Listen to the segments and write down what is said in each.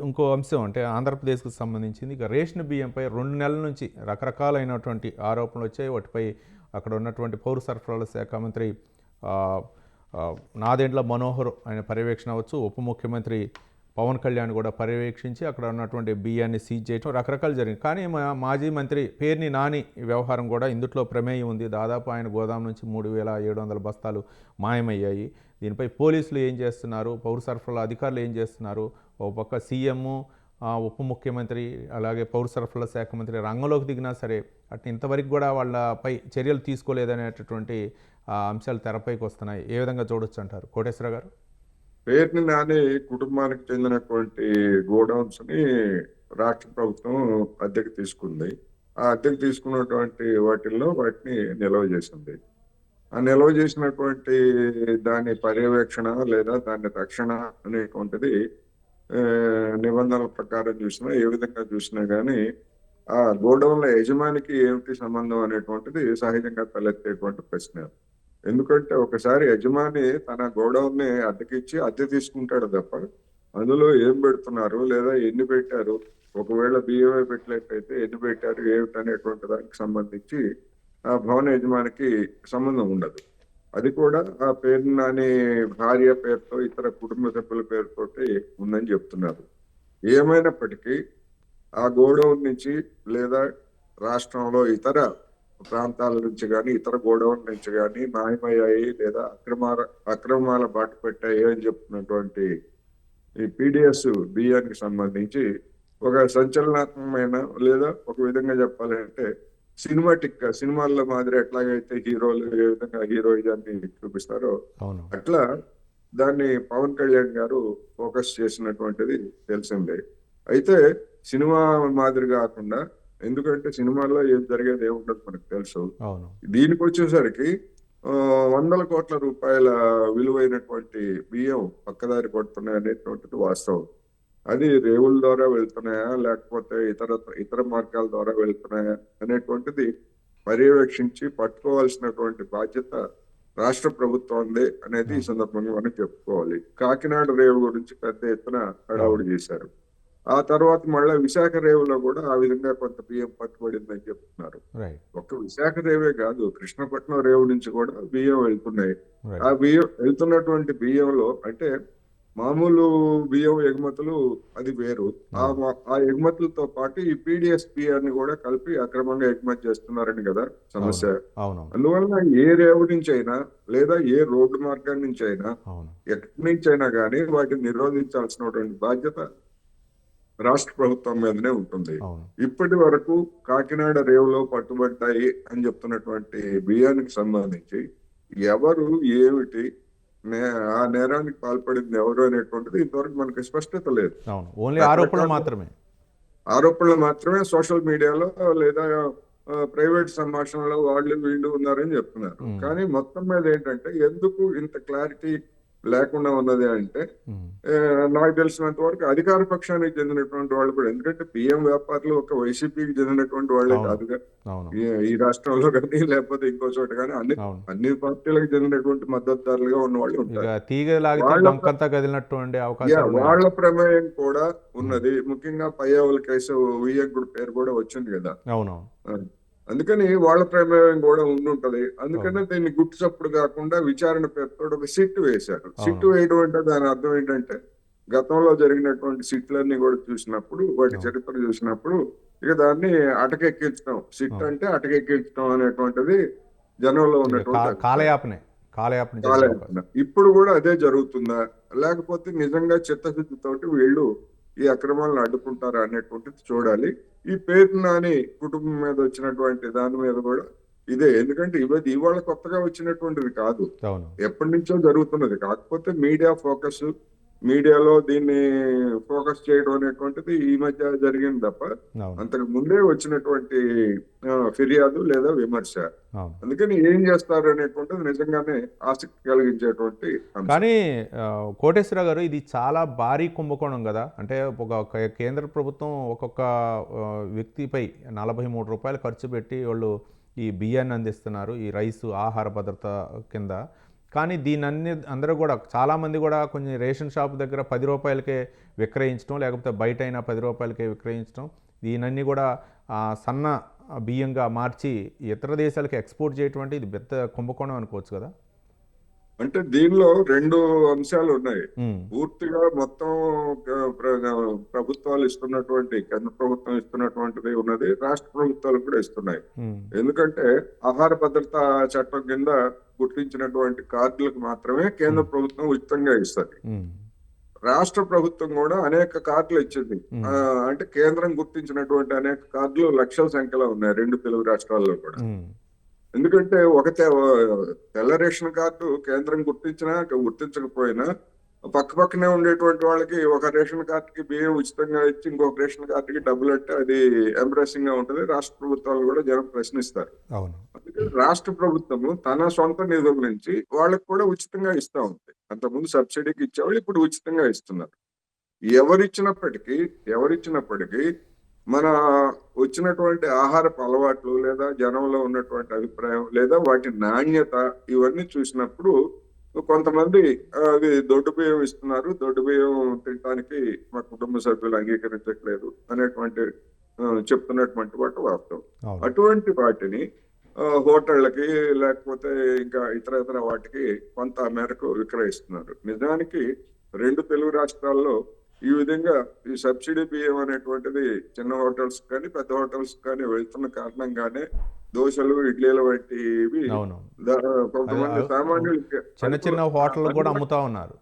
ఇంకో అంశం అంటే ఆంధ్రప్రదేశ్కు సంబంధించింది. ఇక రేషన్ బియ్యంపై రెండు నెలల నుంచి రకరకాలైనటువంటి ఆరోపణలు వచ్చాయి. వాటిపై అక్కడ ఉన్నటువంటి పౌర సరఫరాల శాఖ మంత్రి నాదేండ్ల మనోహర్ ఆయన పర్యవేక్షణ అవ్వచ్చు. ఉప ముఖ్యమంత్రి పవన్ కళ్యాణ్ కూడా పర్యవేక్షించి అక్కడ ఉన్నటువంటి బియ్యాన్ని సీజ్ చేయడం రకరకాలు జరిగింది. కానీ మా మాజీ మంత్రి పేర్ని నాని వ్యవహారం కూడా ఇందుట్లో ప్రమేయం ఉంది. దాదాపు ఆయన గోదాం నుంచి మూడు వేల ఏడు వందల బస్తాలు మాయమయ్యాయి. దీనిపై పోలీసులు ఏం చేస్తున్నారు? పౌర సరఫరాల అధికారులు ఏం చేస్తున్నారు? ఒక పక్క సీఎం ఉప ముఖ్యమంత్రి అలాగే పౌర సరఫరాల శాఖ మంత్రి రంగంలోకి దిగినా సరే అటు ఇంతవరకు కూడా వాళ్ళపై చర్యలు తీసుకోలేదనేటటువంటి అంశాలు తెరపైకి వస్తున్నాయి. ఏ విధంగా చూడొచ్చు అంటారు? కోటేశ్వర గారు. పేరుని నాని కుటుంబానికి చెందినటువంటి గోడౌన్స్ని రాష్ట్ర ప్రభుత్వం అద్దెకు తీసుకుంది. ఆ అద్దెకు తీసుకున్నటువంటి వాటిల్లో వాటిని నిల్వ చేసింది. నిల్వ చేసినటువంటి దాని పర్యవేక్షణ లేదా దాని రక్షణ అనేటువంటిది నిబంధనల ప్రకారం చూసినా ఏ విధంగా చూసినా కానీ ఆ గోడౌన్ల యజమానికి ఏమిటి సంబంధం అనేటువంటిది సహజంగా తలెత్తేటువంటి ప్రశ్న. ఎందుకంటే ఒకసారి యజమాని తన గోడౌన్ని అద్దెకిచ్చి అద్దె తీసుకుంటాడు తప్ప అందులో ఏం పెడుతున్నారు లేదా ఎన్ని పెట్టారు? ఒకవేళ బియ్యమే పెట్టినట్టయితే ఎన్ని పెట్టారు? ఏమిటి అనేటువంటి దానికి సంబంధించి ఆ భవన యజమానికి సంబంధం ఉండదు. అది కూడా ఆ పేరు నాని భార్య పేరుతో ఇతర కుటుంబ సభ్యుల పేరుతోటి ఉందని చెప్తున్నారు. ఏమైనప్పటికీ ఆ గోడౌన్ నుంచి లేదా రాష్ట్రంలో ఇతర ప్రాంతాల నుంచి కానీ ఇతర గోడౌన్ నుంచి కానీ మాయమయ్యాయి లేదా అక్రమాల అక్రమాల బాట పెట్టాయి అని చెప్తున్నటువంటి ఈ పీడిఎస్ బియ్యానికి సంబంధించి ఒక సంచలనాత్మకమైన లేదా ఒక విధంగా చెప్పాలంటే సినిమాటిక్గా సినిమాల్లో మాదిరి ఎట్లాగైతే హీరోలు ఏ విధంగా హీరోయిజాన్ని చూపిస్తారో అట్లా దాన్ని పవన్ కళ్యాణ్ గారు ఫోకస్ చేసినటువంటిది తెలిసిందే. అయితే సినిమా మాదిరి కాకుండా ఎందుకంటే సినిమాల్లో ఏం జరిగేది ఏముండదు మనకు తెలుసు. దీనికి వచ్చేసరికి వందల కోట్ల రూపాయల విలువైనటువంటి బియ్యం పక్కదారి పడుతున్నాయి అనేటువంటిది వాస్తవం. అది రేవుల ద్వారా వెళ్తున్నాయా? లేకపోతే ఇతర ఇతర మార్గాల ద్వారా వెళ్తున్నాయా? అనేటువంటిది పర్యవేక్షించి పట్టుకోవాల్సినటువంటి బాధ్యత రాష్ట్ర ప్రభుత్వందే అనేది ఈ సందర్భంగా మనం చెప్పుకోవాలి. కాకినాడ రేవు గురించి పెద్ద ఎత్తున హడావుడి చేశారు. ఆ తర్వాత మళ్ళా విశాఖ రేవులో కూడా ఆ విధంగా కొంత బియ్యం పట్టుబడిందని చెప్తున్నారు. ఒక్క విశాఖ రేవే కాదు కృష్ణపట్నం రేవు నుంచి కూడా బియ్యం వెళ్తున్నాయి. ఆ బియ్యం వెళ్తున్నటువంటి బియ్యంలో అంటే మామూలు బియ్యం ఎగుమతులు అది వేరు. ఆ ఆ ఎగుమతులతో పాటు ఈ పీడిఎస్ బియ్యాన్ని కూడా కలిపి అక్రమంగా ఎగుమతి చేస్తున్నారని కదా సమస్య. అందువలన ఏ రేవు నుంచి అయినా లేదా ఏ రోడ్డు మార్గం నుంచి అయినా ఎక్కడి నుంచి అయినా కానీ వాటిని నిరోధించాల్సినటువంటి బాధ్యత రాష్ట్ర ప్రభుత్వం మీదనే ఉంటుంది. ఇప్పటి వరకు కాకినాడ రేవులో పట్టుబడ్డాయి అని చెప్తున్నటువంటి బియ్యానికి సంబంధించి ఎవరు ఏమిటి ఆ నేరానికి పాల్పడింది ఎవరు అనేటువంటిది ఇంతవరకు మనకి స్పష్టత లేదు. ఓన్లీ ఆరోపణలు మాత్రమే. ఆరోపణలు మాత్రమే సోషల్ మీడియాలో లేదా ప్రైవేట్ సంభాషణలో వాళ్ళు వీళ్ళు ఉన్నారని చెప్తున్నారు. కానీ మొత్తం మీద ఏంటంటే ఎందుకు ఇంత క్లారిటీ లేకుండా ఉన్నది అంటే నాకు తెలిసినంత వరకు అధికార పక్షానికి చెందినటువంటి వాళ్ళు కూడా ఎందుకంటే బియ్యం వ్యాపారులు ఒక వైసీపీకి చెందినటువంటి వాళ్ళే. కాదుగా ఈ- రాష్ట్రంలో కానీ లేకపోతే ఇంకో చోట కానీ అన్ని అన్ని పార్టీలకు చెందినటువంటి మద్దతుదారులుగా ఉన్న వాళ్ళు ఉంటారు. వాళ్ళ- ప్రమేయం కూడా ఉన్నది. ముఖ్యంగా పయ్యావుల కేసు వియ్యంకుడు పేరు కూడా వచ్చింది కదా. అవును అందుకని వాళ్ళ ప్రమేయం కూడా ఉండుంటది అందుకనే దీన్ని గుట్టు చప్పుడు కాకుండా విచారణ పేరుతో ఒక సిట్ వేశారు సిట్ వేయడం అంటే దాని అర్థం ఏంటంటే గతంలో జరిగినటువంటి సిట్లన్నీ కూడా చూసినప్పుడు వాటి. చరిత్ర చూసినప్పుడు ఇక దాన్ని అటకెక్కించడం సిట్. అంటే అటకెక్కించడం అనేటువంటిది జనంలో ఉన్నటువంటి. కాలయాపనే కాలయాపన. ఇప్పుడు కూడా అదే జరుగుతుందా లేకపోతే నిజంగా చిత్తశుద్ధితోటి వీళ్ళు ఈ అక్రమాలను అడ్డుకుంటారా అనేటువంటిది చూడాలి. ఈ పేరు నాని కుటుంబం మీద వచ్చినటువంటి దాని మీద కూడా ఇదే. ఎందుకంటే ఇవది ఇవాళ కొత్తగా వచ్చినటువంటిది కాదు. ఎప్పటి నుంచో జరుగుతున్నది. కాకపోతే మీడియా ఫోకస్ మీడియాలో దీన్ని ఫోకస్ చేయడం అనేటువంటిది ఈ మధ్య జరిగింది తప్ప అంతకు ముందే వచ్చినటువంటి ఫిర్యాదు లేదా విమర్శ. అందుకని ఏం చేస్తారు అనేటువంటిది నిజంగానే ఆసక్తి కలిగించేటువంటి. కానీ కోటేశ్వర గారు ఇది చాలా భారీ కుంభకోణం కదా. అంటే ఒక కేంద్ర ప్రభుత్వం ఒక్కొక్క వ్యక్తిపై నలభై మూడు రూపాయలు ఖర్చు పెట్టి వాళ్ళు ఈ బియ్యాన్ని అందిస్తున్నారు ఈ రైసు ఆహార భద్రత కింద. కానీ దీని అన్ని అందరూ కూడా చాలామంది కూడా కొన్ని రేషన్ షాప్ దగ్గర పది రూపాయలకే విక్రయించడం లేకపోతే బయట అయినా పది రూపాయలకే విక్రయించడం దీనన్నీ కూడా సన్న బియ్యంగా మార్చి ఇతర దేశాలకు ఎక్స్పోర్ట్ చేయటం అంటే ఇది పెద్ద కుంభకోణం అనుకోవచ్చు కదా. అంటే దీనిలో రెండు అంశాలు ఉన్నాయి. పూర్తిగా మొత్తం ప్ర- ప్ర- ప్రభుత్వాలు ఇస్తున్నటువంటి కేంద్ర ప్రభుత్వం ఇస్తున్నటువంటిది ఉన్నది రాష్ట్ర ప్రభుత్వాలు కూడా ఇస్తున్నాయి. ఎందుకంటే ఆహార భద్రతా చట్టం కింద గుర్తించినటువంటి కార్డులకు మాత్రమే కేంద్ర ప్రభుత్వం ఉచితంగా ఇస్తుంది. రాష్ట్ర ప్రభుత్వం కూడా అనేక కార్డులు ఇచ్చింది. అంటే కేంద్రం గుర్తించినటువంటి అనేక కార్డులు లక్షల సంఖ్యలో ఉన్నాయి రెండు తెలుగు రాష్ట్రాల్లో కూడా. ఎందుకంటే ఒక తెల్ల రేషన్ కార్డు కేంద్రం గుర్తించినా గుర్తించకపోయినా పక్క పక్కనే ఉండేటువంటి వాళ్ళకి ఒక రేషన్ కార్డుకి బియ్యం ఉచితంగా ఇచ్చి ఇంకొక రేషన్ కార్డుకి డబ్బులు అంటే అది ఎంబ్రెసింగ్గా ఉంటుంది. రాష్ట్ర ప్రభుత్వాలు కూడా జనం ప్రశ్నిస్తారు. అవును. అందుకని రాష్ట్ర ప్రభుత్వము తన సొంత నిధుల నుంచి వాళ్ళకి కూడా ఉచితంగా ఇస్తా ఉంది. అంతకుముందు సబ్సిడీకి ఇచ్చేవాళ్ళు ఇప్పుడు ఉచితంగా ఇస్తున్నారు. ఎవరిచ్చినప్పటికీ ఎవరిచ్చినప్పటికీ మన వచ్చినటువంటి ఆహారపు అలవాట్లు లేదా జనంలో ఉన్నటువంటి అభిప్రాయం లేదా వాటి నాణ్యత ఇవన్నీ చూసినప్పుడు కొంతమంది అది దొడ్డు బియ్యం ఇస్తున్నారు దొడ్డు బియ్యం తినడానికి మా కుటుంబ సభ్యులు అంగీకరించట్లేదు అనేటువంటి చెప్తున్నటువంటి వాటి వాస్తవం. అటువంటి వాటిని హోటళ్ళకి లేకపోతే ఇంకా ఇతర ఇతర వాటికి కొంత మేరకు విక్రయిస్తున్నారు. నిజానికి రెండు తెలుగు రాష్ట్రాల్లో ఈ విధంగా ఈ సబ్సిడీ బియ్యం అనేటువంటిది చిన్న హోటల్స్ కానీ పెద్ద హోటల్స్ కానీ వెళ్తున్న కారణంగానే దోశలు ఇడ్లీలు వంటివి కొంతమంది సామాన్యులకి చిన్న చిన్న హోటళ్ళు కూడా అమ్ముతా ఉన్నారు.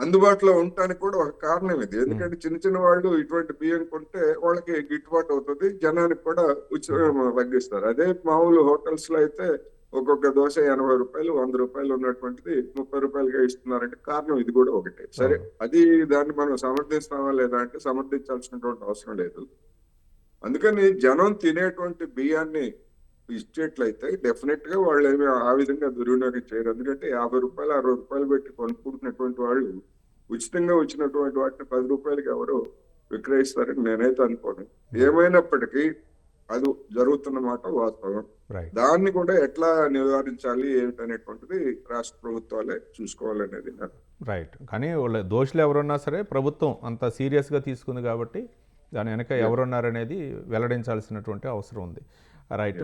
అందుబాటులో ఉండటానికి కూడా ఒక కారణం ఇది. ఎందుకంటే చిన్న చిన్న వాళ్ళు ఇటువంటి బియ్యం కొంటే వాళ్ళకి గిట్టుబాటు అవుతుంది జనానికి కూడా ఉచితం తగ్గిస్తారు. అదే మామూలు హోటల్స్లో అయితే ఒక్కొక్క దోశ ఎనభై రూపాయలు వంద రూపాయలు ఉన్నటువంటిది ముప్పై రూపాయలుగా ఇస్తున్నారంటే కారణం ఇది కూడా ఒకటే. సరే అది దాన్ని మనం సమర్థిస్తామా లేదా అంటే సమర్థించాల్సినటువంటి అవసరం లేదు. అందుకని జనం తినేటువంటి బియ్యాన్ని ఇచ్చేట్లయితే డెఫినెట్గా వాళ్ళు ఏమి ఆ విధంగా దుర్వినియోగం చేయరు. ఎందుకంటే యాభై రూపాయలు అరవై రూపాయలు పెట్టి కొనుక్కుంటున్నటువంటి వాళ్ళు ఉచితంగా వచ్చినటువంటి వాటిని పది రూపాయలకి ఎవరు విక్రయిస్తారని నేనైతే అనుకోను. ఏమైనప్పటికీ అది జరుగుతున్న మాట వాస్తవం. దాన్ని కూడా ఎట్లా నివారించాలి ఏమిటనేటువంటిది రాష్ట్ర ప్రభుత్వాలే చూసుకోవాలనేది రైట్ కానీ వాళ్ళ దోషులు ఎవరున్నా సరే ప్రభుత్వం అంత సీరియస్గా తీసుకుంది కాబట్టి దాని వెనక ఎవరున్నారనేది వెల్లడించాల్సినటువంటి అవసరం ఉంది. రైట్